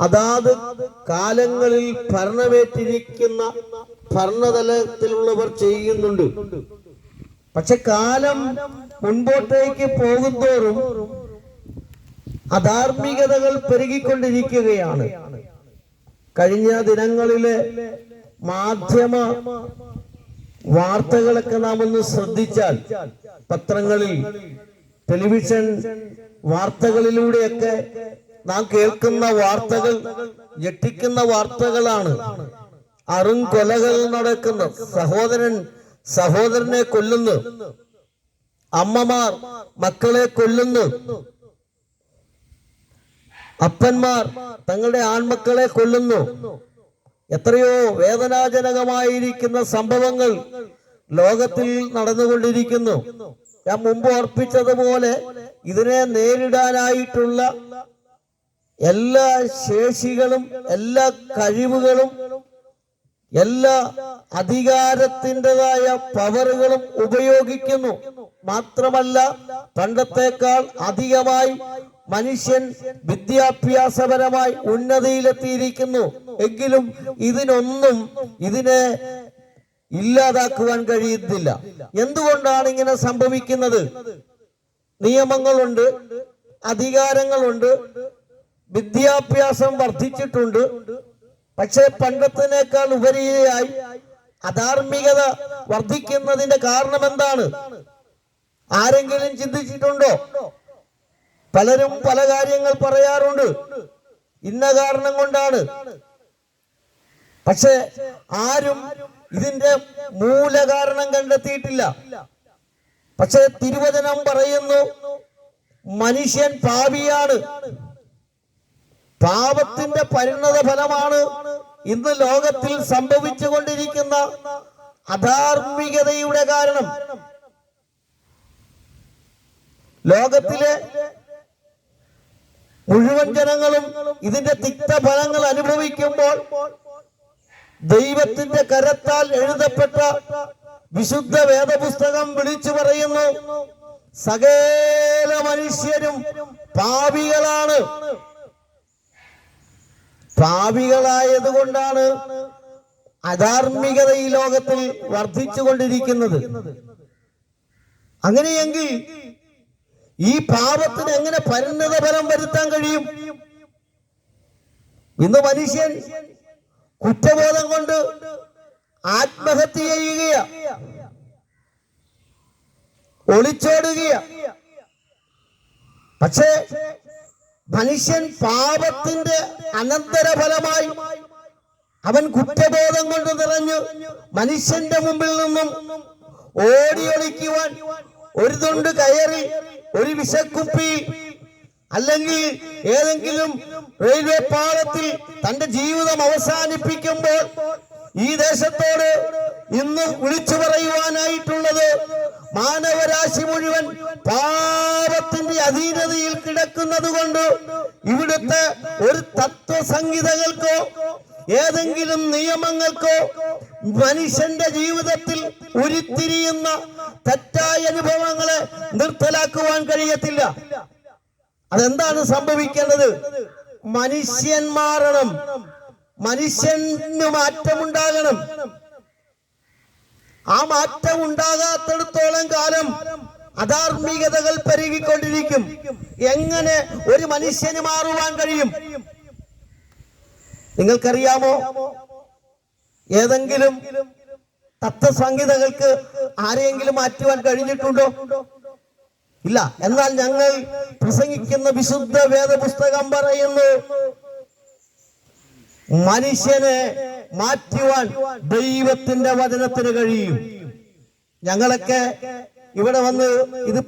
അതാത് കാലങ്ങളിൽ ഭരണമേറ്റിരിക്കുന്ന ഭരണതലത്തിലുള്ളവർ ചെയ്യുന്നുണ്ട്. പക്ഷെ കാലം മുൻപോട്ടേക്ക് പോകുന്തോറും അധാർമികതകൾ പെരുകിക്കൊണ്ടിരിക്കുകയാണ്. കഴിഞ്ഞ ദിനങ്ങളിലെ മാധ്യമ വാർത്തകളൊക്കെ നാം ഒന്ന് ശ്രദ്ധിച്ചാൽ പത്രങ്ങളിൽ ടെലിവിഷൻ വാർത്തകളിലൂടെയൊക്കെ നാം കേൾക്കുന്ന വാർത്തകൾ ഞെട്ടിക്കുന്ന വാർത്തകളാണ്. അറും കൊലകൾ നടക്കുന്നു. സഹോദരൻ സഹോദരനെ കൊല്ലുന്നു. അമ്മമാർ മക്കളെ കൊല്ലുന്നു. അപ്പന്മാർ തങ്ങളുടെ ആൺമക്കളെ കൊല്ലുന്നു. എത്രയോ വേദനാജനകമായിരിക്കുന്ന സംഭവങ്ങൾ ലോകത്തിൽ നടന്നുകൊണ്ടിരിക്കുന്നു. ഞാൻ മുമ്പ് ഓർപ്പിച്ചതുപോലെ ഇതിനെ നേരിടാനായിട്ടുള്ള എല്ലാ ശേഷികളും എല്ലാ കഴിവുകളും എല്ലാ അധികാരത്തിന്റെതായ പവറുകളും ഉപയോഗിക്കുന്നു. മാത്രമല്ല പണ്ടത്തേക്കാൾ അധികമായി മനുഷ്യൻ വിദ്യാഭ്യാസപരമായി ഉന്നതിയിലെത്തിയിരിക്കുന്നു. എങ്കിലും ഇതിനൊന്നും ഇതിനെ ഇല്ലാതാക്കുവാൻ കഴിയുന്നില്ല. എന്തുകൊണ്ടാണ് ഇങ്ങനെ സംഭവിക്കുന്നത്? നിയമങ്ങളുണ്ട് അധികാരങ്ങളുണ്ട് വിദ്യാഭ്യാസം വർദ്ധിച്ചിട്ടുണ്ട്. പക്ഷെ പണ്ടത്തിനേക്കാൾ ഉപരിയായി അധാർമികത വർദ്ധിക്കുന്നതിന്റെ കാരണം എന്താണ് ആരെങ്കിലും ചിന്തിച്ചിട്ടുണ്ടോ? പലരും പല കാര്യങ്ങൾ പറയാറുണ്ട്. ഇന്ന കാരണം കൊണ്ടാണ്. പക്ഷെ ആരും ഇതിന്റെ മൂല കാരണം കണ്ടെത്തിയിട്ടില്ല. പക്ഷെ തിരുവചനം പറയുന്നു മനുഷ്യൻ പാപിയാണ്. പാപത്തിന്റെ പരിണത ഫലമാണ് ഇന്ന് ലോകത്തിൽ സംഭവിച്ചുകൊണ്ടിരിക്കുന്ന അധാർമികതയുടെ കാരണം. ലോകത്തിലെ മുഴുവൻ ജനങ്ങളും ഇതിന്റെ തിക്തഫലങ്ങൾ അനുഭവിക്കുമ്പോൾ ദൈവത്തിന്റെ കരത്താൽ എഴുതപ്പെട്ട വിശുദ്ധ വേദപുസ്തകം വിളിച്ചു പറയുന്നു സകല മനുഷ്യരും പാപികളാണ്. പാപികളായത് കൊണ്ടാണ് അധാർമികത ഈ ലോകത്തിൽ വർദ്ധിച്ചുകൊണ്ടിരിക്കുന്നത്. അങ്ങനെയെങ്കിൽ ഈ പാപത്തിന് എങ്ങനെ പരിണത ഫലം വരുത്താൻ കഴിയും? ഇന്ന് മനുഷ്യൻ കുറ്റബോധം കൊണ്ട് ആത്മഹത്യ ചെയ്യുകയാ. ഒളിച്ചോടുകയാ. പക്ഷേ മനുഷ്യൻ പാപത്തിന്റെ അനന്തരഫലമായി അവൻ കുറ്റബോധം കൊണ്ട് നിറഞ്ഞു മനുഷ്യന്റെ മുമ്പിൽ നിന്നും ഓടി ഒളിക്കുവാൻ ഒരു തൊണ്ട് കയറി ഒരു വിശക്കുപ്പി അല്ലെങ്കിൽ ഏതെങ്കിലും റെയിൽവേ പാളത്തിൽ തന്റെ ജീവിതം അവസാനിപ്പിക്കുമ്പോൾ ഈ ദേശത്തോട് ഇന്ന് വിളിച്ചു പറയുവാനായിട്ടുള്ളത് മാനവരാശി മുഴുവൻ പാപത്തിന്റെ അധീനതയിൽ കിടക്കുന്നത് കൊണ്ട് ഇവിടുത്തെ ഒരു തത്വസംഹിതകൾക്കോ ഏതെങ്കിലും നിയമങ്ങൾക്കോ മനുഷ്യന്റെ ജീവിതത്തിൽ ഉരുത്തിരിയുന്ന തെറ്റായ അനുഭവങ്ങളെ നിർത്തലാക്കുവാൻ കഴിയത്തില്ല. അതെന്താണ് സംഭവിക്കേണ്ടത്? മനുഷ്യൻ മാറണം. മനുഷ്യന് മാറ്റമുണ്ടാകണം. ആ മാറ്റം ഉണ്ടാകാത്തിടത്തോളം കാലം അധാർമികതകൾ പെരുകിക്കൊണ്ടിരിക്കും. എങ്ങനെ ഒരു മനുഷ്യന് മാറുവാൻ കഴിയും? നിങ്ങൾക്കറിയാമോ? ഏതെങ്കിലും തത്വസംഹിതകൾക്ക് ആരെയെങ്കിലും മാറ്റുവാൻ കഴിഞ്ഞിട്ടുണ്ടോ? ഇല്ല. എന്നാൽ ഞങ്ങൾ പ്രസംഗിക്കുന്ന വിശുദ്ധ വേദപുസ്തകം പറയുന്നു മനുഷ്യനെ മാറ്റുവാൻ ദൈവത്തിന്റെ വചനത്തിന് കഴിയും. ഞങ്ങളൊക്കെ ഇവിടെ വന്ന് ഇത്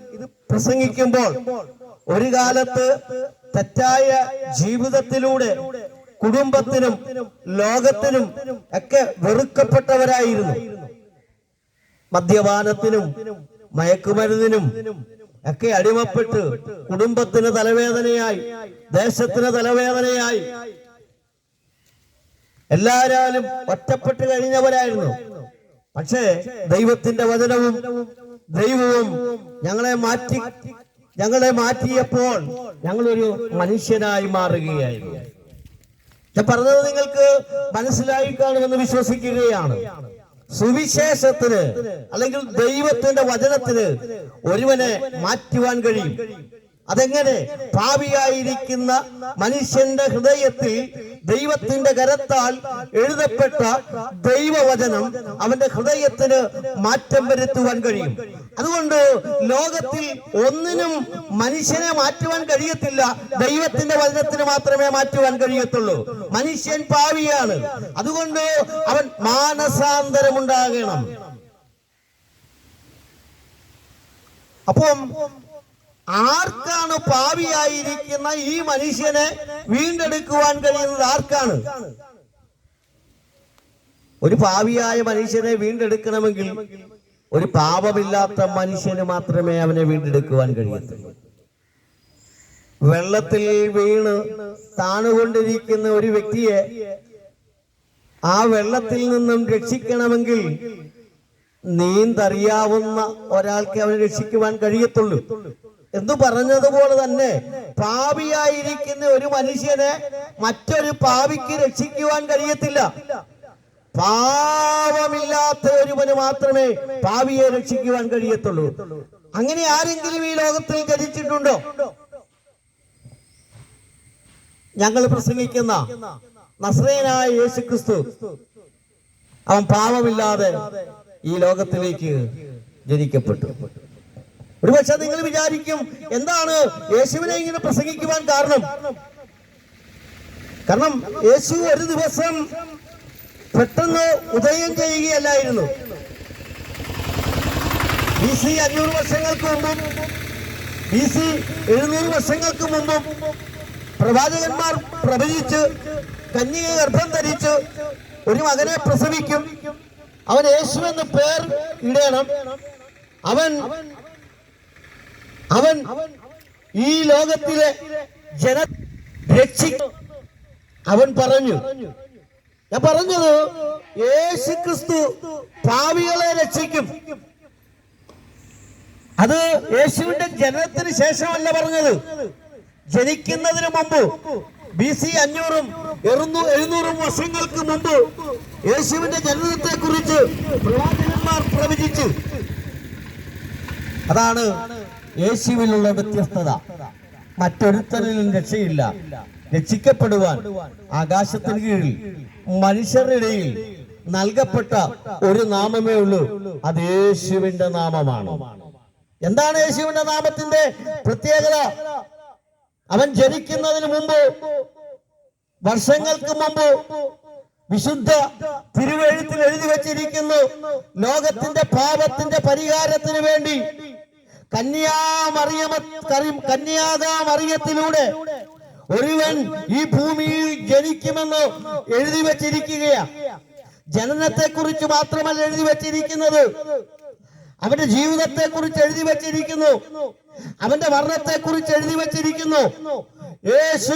പ്രസംഗിക്കുമ്പോൾ ഒരു കാലത്ത് തെറ്റായ ജീവിതത്തിലൂടെ കുടുംബത്തിനും ലോകത്തിനും ഒക്കെ വെറുക്കപ്പെട്ടവരായിരുന്നു. മദ്യപാനത്തിനും മയക്കുമരുന്നിനും ഒക്കെ അടിമപ്പെട്ട് കുടുംബത്തിന് തലവേദനയായി ദേശത്തിന് തലവേദനയായി. എല്ലാരാലും ഒറ്റപ്പെട്ട് കഴിഞ്ഞവരായിരുന്നു. പക്ഷേ ദൈവത്തിന്റെ വചനവും ദൈവവും ഞങ്ങളെ മാറ്റി ഞങ്ങളെ മാറ്റിയപ്പോൾ ഞങ്ങളൊരു മനുഷ്യനായി മാറുകയായിരുന്നു. ഞാൻ പറഞ്ഞത് നിങ്ങൾക്ക് മനസ്സിലായി കാണുമെന്ന് വിശ്വസിക്കുകയാണ്. സുവിശേഷത്തിന് അല്ലെങ്കിൽ ദൈവത്തിന്റെ വചനത്തിന് ഒരുവനെ മാറ്റുവാൻ കഴിയും. അതെങ്ങനെ? ഭാവിയായിരിക്കുന്ന മനുഷ്യന്റെ ഹൃദയത്തിൽ ദൈവത്തിന്റെ കരത്താൽ എഴുതപ്പെട്ട ദൈവവചനം അവന്റെ ഹൃദയത്തിന് മാറ്റം വരുത്തുവാൻ കഴിയും. അതുകൊണ്ട് ലോകത്തിൽ ഒന്നിനും മനുഷ്യനെ മാറ്റുവാൻ കഴിയത്തില്ല. ദൈവത്തിന്റെ വചനത്തിന് മാത്രമേ മാറ്റുവാൻ കഴിയത്തുള്ളൂ. മനുഷ്യൻ പാവിയാണ് അതുകൊണ്ട് അവൻ മാനസാന്തരമുണ്ടാകണം. അപ്പം ആർക്കാണ് പാവിയായിരിക്കുന്ന ഈ മനുഷ്യനെ വീണ്ടെടുക്കുവാൻ കഴിയുന്നത് ആർക്കാണ്? ഒരു പാവിയായ മനുഷ്യനെ വീണ്ടെടുക്കണമെങ്കിൽ ഒരു പാപമില്ലാത്ത മനുഷ്യന് മാത്രമേ അവനെ വീണ്ടെടുക്കുവാൻ കഴിയത്തുള്ളൂ. വെള്ളത്തിൽ വീണ് താണുകൊണ്ടിരിക്കുന്ന ഒരു വ്യക്തിയെ ആ വെള്ളത്തിൽ നിന്നും രക്ഷിക്കണമെങ്കിൽ നീന്തറിയാവുന്ന ഒരാൾക്ക് അവനെ രക്ഷിക്കുവാൻ കഴിയത്തുള്ളൂ. എന്ന് പറഞ്ഞതുപോലെ തന്നെ പാപിയായിരിക്കുന്ന ഒരു മനുഷ്യനെ മറ്റൊരു പാപിക്ക് രക്ഷിക്കുവാൻ കഴിയത്തില്ല. പാപമില്ലാത്ത ഒരുവന് മാത്രമേ പാവിയെ രക്ഷിക്കുവാൻ കഴിയത്തുള്ളൂ. അങ്ങനെ ആരെങ്കിലും ഈ ലോകത്തിൽ ഗതിച്ചിട്ടുണ്ടോ ഞങ്ങൾ പ്രസംഗിക്കുന്ന നസ്രയനായ യേശുക്രിസ്തു. അവൻ പാപമില്ലാതെ ഈ ലോകത്തിലേക്ക് ജനിക്കപ്പെട്ടു. ഒരുപക്ഷെ നിങ്ങൾ വിചാരിക്കും എന്താണ് യേശുവിനെ ഇങ്ങനെ പ്രസംഗിക്കുവാൻ കാരണം? കാരണം യേശു ഒരു ദിവസം പെട്ടെന്ന് ഉദയം ചെയ്യുകയല്ലായിരുന്നു. ബി സി അഞ്ഞൂറ് വർഷങ്ങൾക്ക് മുമ്പും ബി സി എഴുന്നൂറ് വർഷങ്ങൾക്ക് മുമ്പും പ്രവാചകന്മാർ പ്രവചിച്ച് കന്യക ഗർഭം ധരിച്ച് ഒരു മകനെ പ്രസവിക്കും. അവൻ യേശു എന്ന് പേർ ഇടണം. അവൻ അവൻ ഈ ലോകത്തിലെ ജന രക്ഷിക്കും അവൻ പറഞ്ഞു. ഞാൻ പറഞ്ഞത് യേശു ക്രിസ്തു പാവികളെ രക്ഷിക്കും. അത് യേശുവിന്റെ ജനനത്തിന് ശേഷമല്ല പറഞ്ഞത്. ജനിക്കുന്നതിന് മുമ്പ് ബി സി അഞ്ഞൂറും എഴുന്നൂ- എഴുന്നൂറും വർഷങ്ങൾക്ക് മുമ്പ് യേശുവിന്റെ ജനനത്തെ കുറിച്ച് പ്രവാചകന്മാർ പ്രവചിച്ചു. അതാണ് യേശുവിലുള്ള വ്യത്യസ്തത. മറ്റൊരുത്തരിലും രക്ഷയില്ല. രക്ഷിക്കപ്പെടുവാൻ ആകാശത്തിന് കീഴിൽ മനുഷ്യരുടെയിൽ നൽകപ്പെട്ട ഒരു നാമമേ ഉള്ളൂ. അത് യേശുവിന്റെ നാമമാണ്. എന്താണ് യേശുവിന്റെ നാമത്തിന്റെ പ്രത്യേകത? അവൻ ജനിക്കുന്നതിന് മുമ്പ് വർഷങ്ങൾക്ക് മുമ്പ് വിശുദ്ധ തിരുവഴുത്തിൽ എഴുതി വച്ചിരിക്കുന്നു. ലോകത്തിന്റെ പാപത്തിന്റെ പരിഹാരത്തിന് വേണ്ടി കന്യാമറിയമ കന്യാകാമറിയത്തിലൂടെ ഒരുവൻ ഈ ഭൂമിയിൽ ജനിക്കുമെന്ന് എഴുതി വച്ചിരിക്കുകയാ. ജനനത്തെ കുറിച്ച് മാത്രമല്ല എഴുതി വച്ചിരിക്കുന്നത്. അവന്റെ ജീവിതത്തെ കുറിച്ച് എഴുതി വച്ചിരിക്കുന്നു. അവന്റെ വർണത്തെ കുറിച്ച് എഴുതി വച്ചിരിക്കുന്നു. യേശു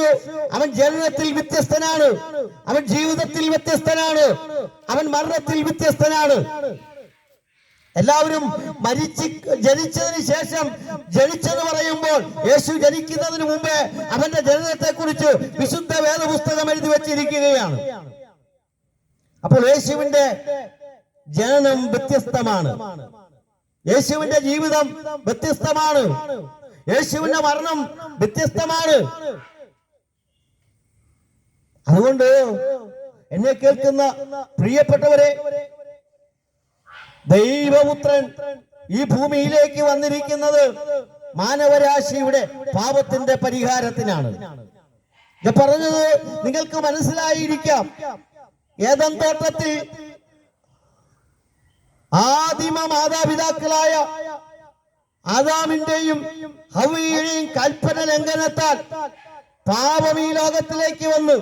അവൻ ജനനത്തിൽ വ്യത്യസ്തനാണ്. അവൻ ജീവിതത്തിൽ വ്യത്യസ്തനാണ്. അവൻ മരണത്തിൽ വ്യത്യസ്തനാണ്. എല്ലാവരും മരിച്ച് ജനിച്ചതിന് ശേഷം ജനിച്ചെന്ന് പറയുമ്പോൾ യേശു ജനിക്കുന്നതിന് മുമ്പേ അവന്റെ ജനനത്തെ കുറിച്ച് വിശുദ്ധ വേദപുസ്തകം എഴുതി വെച്ചിരിക്കുകയാണ്. അപ്പോൾ യേശുവിന്റെ ജനനം വ്യത്യസ്തമാണ്. യേശുവിന്റെ ജീവിതം വ്യത്യസ്തമാണ്. യേശുവിന്റെ മരണം വ്യത്യസ്തമാണ്. അതുകൊണ്ട് എന്നെ കേൾക്കുന്ന പ്രിയപ്പെട്ടവരെ ദൈവപുത്രൻ ഈ ഭൂമിയിലേക്ക് വന്നിരിക്കുന്നത് മാനവരാശിയുടെ പാപത്തിന്റെ പരിഹാരത്തിനാണ്. പറഞ്ഞത് നിങ്ങൾക്ക് മനസ്സിലായിരിക്കാം. ഏതം തോട്ടത്തിൽ ആദിമ മാതാപിതാക്കളായ ആദാമിന്റെയും ഹവിയുടെയും കൽപ്പന ലംഘനത്താൽ പാപം ഈ ലോകത്തിലേക്ക് വന്നു.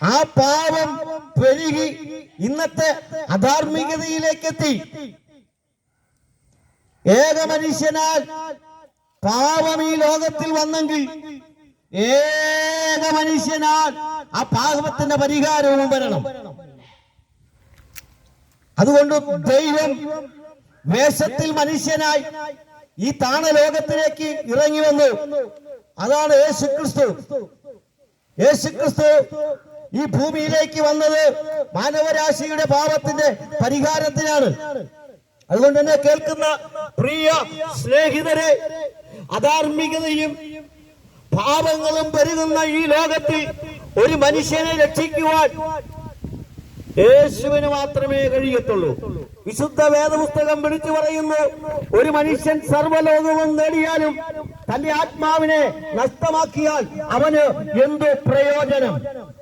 ആ പാപം പെരുകി ഇന്നത്തെ അധാർമികതയിലേക്ക് എത്തി ഏക മനുഷ്യനാൽ പാപം ഈ ലോകത്തിൽ വന്നെങ്കിൽ ഏക മനുഷ്യനാൽ ആ പാപത്തിന്റെ പരിഹാരവും വരണം. അതുകൊണ്ട് ദൈവം വേഷത്തിൽ മനുഷ്യനായി ഈ താണ ലോകത്തിലേക്ക് ഇറങ്ങി വന്നു. അതാണ് യേശുക്രിസ്തു. യേശുക്രിസ്തു ഈ ഭൂമിയിലേക്ക് വന്നത് മാനവരാശിയുടെ പാപത്തിന്റെ പരിഹാരത്തിനാണ്. അതുകൊണ്ട് തന്നെ കേൾക്കുന്ന പ്രിയ സ്നേഹിതരെ അധാർമികതയും പാപങ്ങളും പെരുകുന്ന ഈ ലോകത്തിൽ ഒരു മനുഷ്യനെ രക്ഷിക്കുവാൻ യേശുവിന് മാത്രമേ കഴിയത്തുള്ളൂ. വിശുദ്ധ വേദപുസ്തകം വിളിച്ചു പറയുന്നു ഒരു മനുഷ്യൻ സർവലോകവും നേടിയാലും തന്റെ ആത്മാവിനെ നഷ്ടമാക്കിയാൽ അവന് എന്ത് പ്രയോജനം?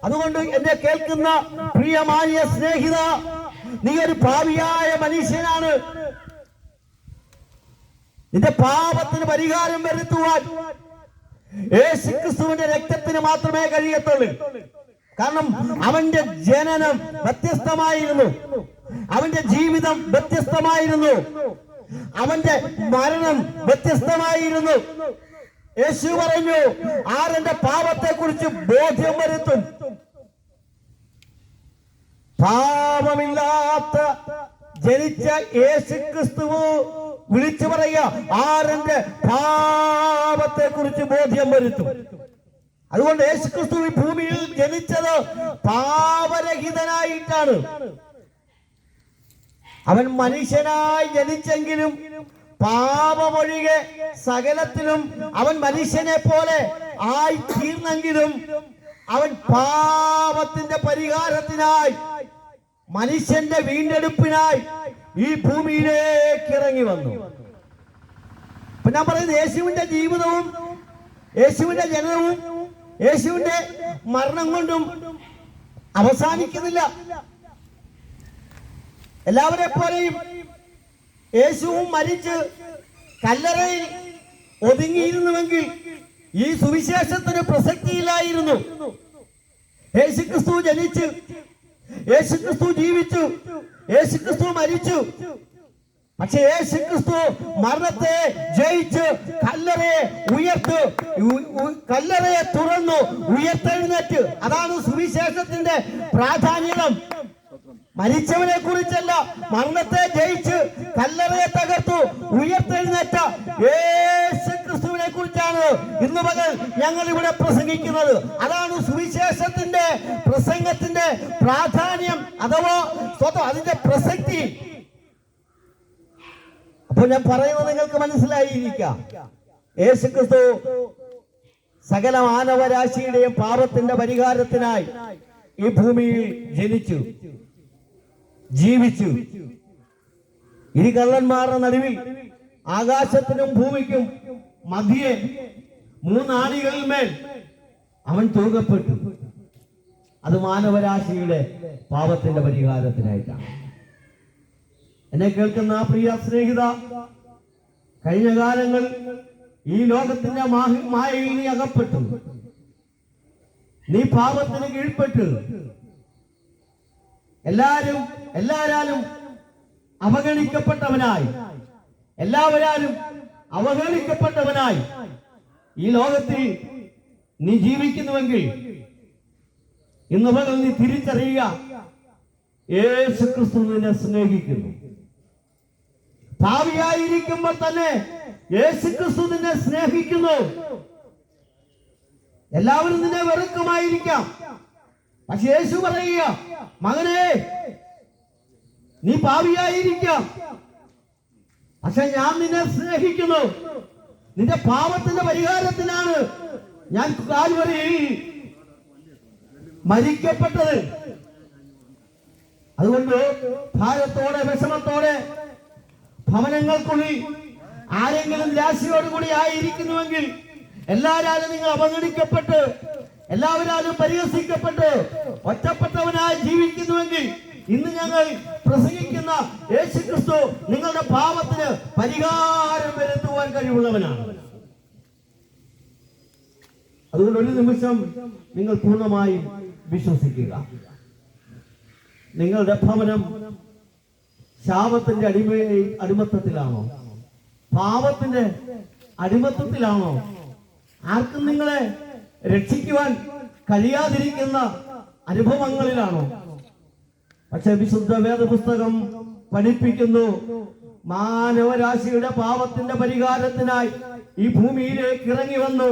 അതുകൊണ്ട് എന്നെ കേൾക്കുന്ന പ്രിയമായ സ്നേഹിത നീ ഒരു ഭാവിയായ മനുഷ്യനാണ്. നിന്റെ പാപത്തിന് പരിഹാരം വരുത്തുവാൻ യേശുക്രിസ്തുവിന്റെ രക്തത്തിന് മാത്രമേ കഴിയത്തുള്ളൂ. കാരണം അവന്റെ ജനനം വ്യത്യസ്തമായിരുന്നു. അവന്റെ ജീവിതം വ്യത്യസ്തമായിരുന്നു. അവന്റെ മരണം വ്യത്യസ്തമായിരുന്നു. യേശു പറഞ്ഞു ആരെന്റെ പാപത്തെ കുറിച്ച് ബോധ്യം വരുത്തും? പാപമില്ലാത്ത ജനിച്ച യേശു ക്രിസ്തുവു വിളിച്ചു പറയുക ആരെന്റെ പാപത്തെ കുറിച്ച് ബോധ്യം വരുത്തും. അതുകൊണ്ട് യേശു ക്രിസ്തു ഈ ഭൂമിയിൽ ജനിച്ചത് പാപരഹിതനായിട്ടാണ്. അവൻ മനുഷ്യനായി ജനിച്ചെങ്കിലും പാപമൊഴികെ സകലത്തിലും അവൻ മനുഷ്യനെ പോലെ ആയി തീർന്നെങ്കിലും അവൻ പാപത്തിന്റെ പരിഹാരത്തിനായി മനുഷ്യന്റെ വീണ്ടെടുപ്പിനായി ഈ ഭൂമിയിലേക്ക് ഇറങ്ങി വന്നു. ഞാൻ പറയുന്നത് യേശുവിന്റെ ജീവിതവും യേശുവിന്റെ ജനനവും യേശുവിന്റെ മരണം കൊണ്ടും അവസാനിക്കുന്നില്ല. എല്ലാവരെ പോലെയും യേശുവും മരിച്ച് കല്ലറയിൽ ഒതുങ്ങിയിരുന്നുവെങ്കിൽ ഈ സുവിശേഷത്തിന് പ്രസക്തിയില്ലായിരുന്നു. യേശുക്രിസ്തു ജനിച്ചു യേശുക്രിസ്തു ജീവിച്ചു. യേശുക്രിസ്തു മരിച്ചു. പക്ഷെ യേശുക്രിസ്തു മരണത്തെ ജയിച്ച്. കല്ലറയെ ഉയർത്ത്. കല്ലറയെ തുറന്നു. ഉയർത്തെഴുന്നേറ്റ്. അതാണ് സുവിശേഷത്തിന്റെ പ്രാധാന്യം. മരിച്ചവനെ കുറിച്ചല്ല മരണത്തെ ജയിച്ച്. കല്ലറയെ തകർത്തു. ഉയർത്തെഴുന്നേറ്റ യേശുക്രിസ്തുവിനെ കുറിച്ചാണ് ഇന്ന് പകൽ ഞങ്ങൾ ഇവിടെ പ്രസംഗിക്കുന്നത്. അതാണ് സുവിശേഷത്തിന്റെ പ്രസംഗത്തിന്റെ പ്രാധാന്യം അഥവാ അതിന്റെ പ്രസക്തി. അപ്പോൾ ഞാൻ പറയുന്നത് നിങ്ങൾക്ക് മനസ്സിലായിരിക്കാം. യേശു ക്രിസ്തു സകല മാനവരാശിയുടെയും പാപത്തിന്റെ പരിഹാരത്തിനായി ഈ ഭൂമിയിൽ ജനിച്ചു ജീവിച്ചു. ഇനി കള്ളന്മാരുടെ നടുവിൽ ആകാശത്തിനും ഭൂമിക്കും മധ്യേ മൂന്നാടികളിൽ മേൽ അവൻ തൂകപ്പെട്ടു. അത് മാനവരാശിയുടെ പാപത്തിന്റെ പരിഹാരത്തിനായിട്ടാണ്. എന്നെ കേൾക്കുന്ന ആ പ്രിയ സ്നേഹിത കഴിഞ്ഞ കാലങ്ങൾ ഈ ലോകത്തിന്റെ മായയിൽ നീ അകപ്പെട്ടു. നീ പാപത്തിന് കീഴ്പ്പെട്ടു. എല്ലാരും എല്ലാരാലും അവഗണിക്കപ്പെട്ടവനായി. എല്ലാവരാലും അവഹേളിക്കപ്പെട്ടവനായി. ഈ ലോകത്തിൽ നീ ജീവിക്കുന്നുവെങ്കിൽ ഇന്ന് മുതൽ നീ തിരിച്ചറിയുക യേശു ക്രിസ്തു നിന്നെ സ്നേഹിക്കുന്നു. ഭാവിയായിരിക്കുമ്പോൾ തന്നെ യേശു ക്രിസ്തു നിന്നെ സ്നേഹിക്കുന്നു. എല്ലാവരും നിന്നെ വെറുക്കുമായിരിക്കാം. പക്ഷെ യേശു പറയുക മകനെ നീ പാവിയായിരിക്കാം പക്ഷെ ഞാൻ നിന്നെ സ്നേഹിക്കുന്നു. നിന്റെ പാപത്തിന്റെ പരിഹാരത്തിനാണ് ഞാൻ കാൽവറി മരിക്കപ്പെട്ടത്. അതുകൊണ്ട് ഭാരത്തോടെ വിഷമത്തോടെ ഭവനങ്ങൾക്കുള്ളിൽ ആരെങ്കിലും രാശിയോടുകൂടി ആയിരിക്കുന്നുവെങ്കിൽ എല്ലാവരാലും നിങ്ങൾ അവഗണിക്കപ്പെട്ട് എല്ലാവരാലും പരിഹസിക്കപ്പെട്ട് ഒറ്റപ്പെട്ടവനായി ജീവിക്കുന്നുവെങ്കിൽ ഇന്ന് ഞങ്ങൾ പ്രസംഗിക്കുന്ന യേശു ക്രിസ്തു നിങ്ങളുടെ പാപത്തിന് പരിഹാരം വരുത്തുവാൻ കഴിവുള്ളവനാണ്. അതുകൊണ്ട് ഒരു നിമിഷം നിങ്ങൾ പൂർണമായും വിശ്വസിക്കുക. നിങ്ങളുടെ ഭവനം ശാപത്തിന്റെ അടിമ അടിമത്തത്തിലാണോ? പാപത്തിന്റെ അടിമത്തത്തിലാണോ? ആർക്കും നിങ്ങളെ രക്ഷിക്കുവാൻ കഴിയാതിരിക്കുന്ന അനുഭവങ്ങളിലാണോ? പക്ഷെ വിശുദ്ധ വേദപുസ്തകം പഠിപ്പിക്കുന്നു. മാനവരാശിയുടെ പാപത്തിന്റെ പരിഹാരത്തിനായി ഈ ഭൂമിയിലേക്ക് ഇറങ്ങി വന്നു.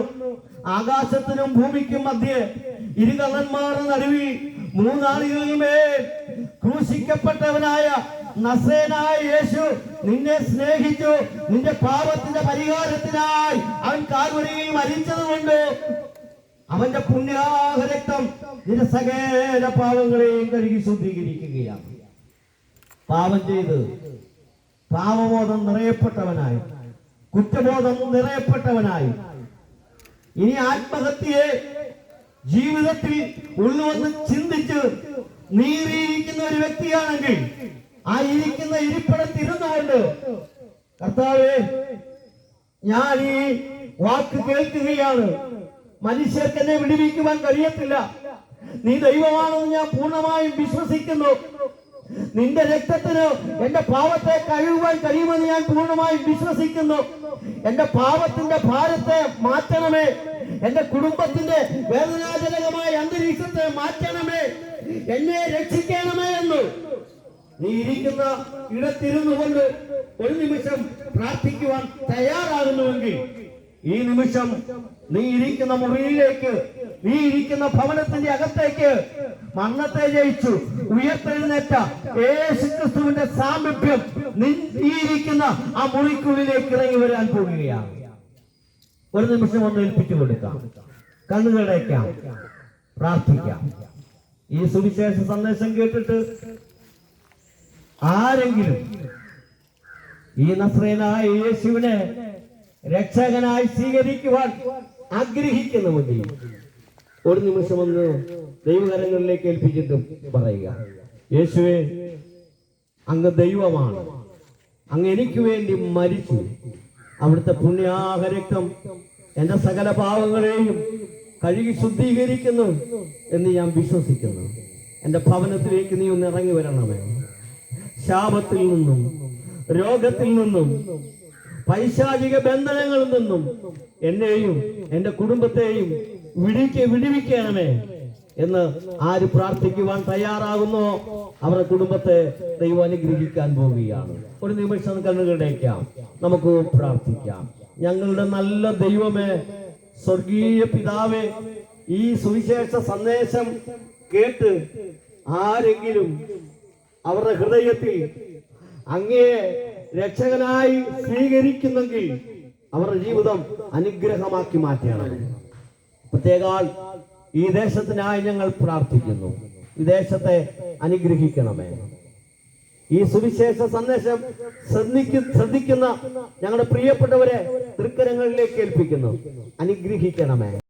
ആകാശത്തിനും ഭൂമിക്കും മധ്യേ ഇരുകള്ളന്മാരുടെ നടുവി മൂന്നാളികളുമേ ക്രൂശിക്കപ്പെട്ടവനായ നസേനായ യേശു നിന്നെ സ്നേഹിച്ചു. നിന്റെ പാപത്തിന്റെ പരിഹാരത്തിനായി അവൻ കാൽവരികയും മരിച്ചതുകൊണ്ട് അവന്റെ പുണ്യാഹരക്തം നിന്റെ സകല പാവങ്ങളെയും കഴുകി ശുദ്ധീകരിക്കുകയാണ്. പാപം ചെയ്ത് പാവബോധം നിറയപ്പെട്ടവനായി കുറ്റബോധം നിറയപ്പെട്ടവനായി ഇനി ആത്മഹത്യയെ ജീവിതത്തിൽ ഉള്ളുവന്ന് ചിന്തിച്ച് നീറിയിരിക്കുന്ന ഒരു വ്യക്തിയാണെങ്കിൽ ആ ഇരിക്കുന്ന ഇരിപ്പിടത്തിരുന്നു കൊണ്ട് കർത്താവേ ഞാൻ ഈ വാക്ക് കേൾക്കുകയാണ്. മനുഷ്യർക്ക് എന്നെ വിടുവിക്കുവാൻ കഴിയത്തില്ല. നീ ദൈവമാണെന്ന് ഞാൻ പൂർണമായും വിശ്വസിക്കുന്നു. നിന്റെ രക്തത്തിന് എന്റെ പാവത്തെ കഴുകുവാൻ കഴിയുമെന്ന് ഞാൻ പൂർണമായും വിശ്വസിക്കുന്നു. എന്റെ പാവത്തിന്റെ ഭാരത്തെ മാറ്റണമേ. എന്റെ കുടുംബത്തിന്റെ വേദനാജനകമായ അന്തരീക്ഷത്തെ മാറ്റണമേ. എന്നെ രക്ഷിക്കണമേ എന്ന് നീ ഇരിക്കുന്ന ഇടത്തിരുന്നു കൊണ്ട് ഒരു നിമിഷം പ്രാർത്ഥിക്കുവാൻ തയ്യാറാകുന്നുവെങ്കിൽ ഈ നിമിഷം നീ ഇരിക്കുന്ന മുറിയിലേക്ക് നീ ഇരിക്കുന്ന ഭവനത്തിന്റെ അകത്തേക്ക് മണ്ണത്തെ ജയിച്ചു ഉയർത്തെഴുന്നേറ്റ യേശു ക്രിസ്തുവിന്റെ സാമീപ്യം നീ ഇരിക്കുന്ന ആ മുറിക്കുള്ളിലേക്ക് ഇറങ്ങി വരാൻ പോവുകയാണ് ഒരു നിമിഷം ഒന്ന് ഏൽപ്പിച്ചു കൊടുക്കാം. കണ്ണുകളേക്കാം പ്രാർത്ഥിക്കാം. ഈ സുവിശേഷ സന്ദേശം കേട്ടിട്ട് ആരെങ്കിലും ഈ നസ്രേനായ യേശുവിനെ രക്ഷകനായി സ്വീകരിക്കുവാൻ ആഗ്രഹിക്കുന്നുവെങ്കിൽ ഒരു നിമിഷം ഒന്ന് ദൈവകരങ്ങളിലേക്ക് ഏൽപ്പിച്ചിട്ടും പറയുക. യേശുവെ അങ്ങ് ദൈവമാണ്. അങ്ങ് എനിക്ക് വേണ്ടി മരിച്ചു. അവിടുത്തെ പുണ്യാഹരക്തം എന്റെ സകല പാവങ്ങളെയും കഴുകി ശുദ്ധീകരിക്കുന്നു എന്ന് ഞാൻ വിശ്വസിക്കുന്നു. എന്റെ ഭവനത്തിലേക്ക് നീ ഒന്ന് ഇറങ്ങി വരണമേ. ശാപത്തിൽ നിന്നും രോഗത്തിൽ നിന്നും പൈശാചിക ബന്ധനങ്ങളിൽ നിന്നും എന്നെയും എന്റെ കുടുംബത്തെയും വിടിക്ക് വിടിവിക്കണമേ എന്ന് ആര് പ്രാർത്ഥിക്കുവാൻ തയ്യാറാകുന്നോ അവരുടെ കുടുംബത്തെ ദൈവം അനുഗ്രഹിക്കാൻ പോവുകയാണ്. ഒരു നിമിഷം കണ്ണുകളേക്കാം നമുക്ക് പ്രാർത്ഥിക്കാം. ഞങ്ങളുടെ നല്ല ദൈവമേ സ്വർഗീയ പിതാവേ ഈ സുവിശേഷ സന്ദേശം കേട്ട് ആരെങ്കിലും അവരുടെ ഹൃദയത്തിൽ അങ്ങേ രക്ഷകനായി സ്വീകരിക്കുന്നെങ്കിൽ അവരുടെ ജീവിതം അനുഗ്രഹമാക്കി മാറ്റണം പ്രത്യേകാൽ ഈ ദേശത്തിനായി ഞങ്ങൾ പ്രാർത്ഥിക്കുന്നു. ഈ ദേശത്തെ അനുഗ്രഹിക്കണമേ. ഈ സുവിശേഷ സന്ദേശം ശ്രദ്ധിക്കു ശ്രദ്ധിക്കുന്ന ഞങ്ങളുടെ പ്രിയപ്പെട്ടവരെ തൃക്കരങ്ങളിലേക്ക് ഏൽപ്പിക്കുന്നു. അനുഗ്രഹിക്കണമേ.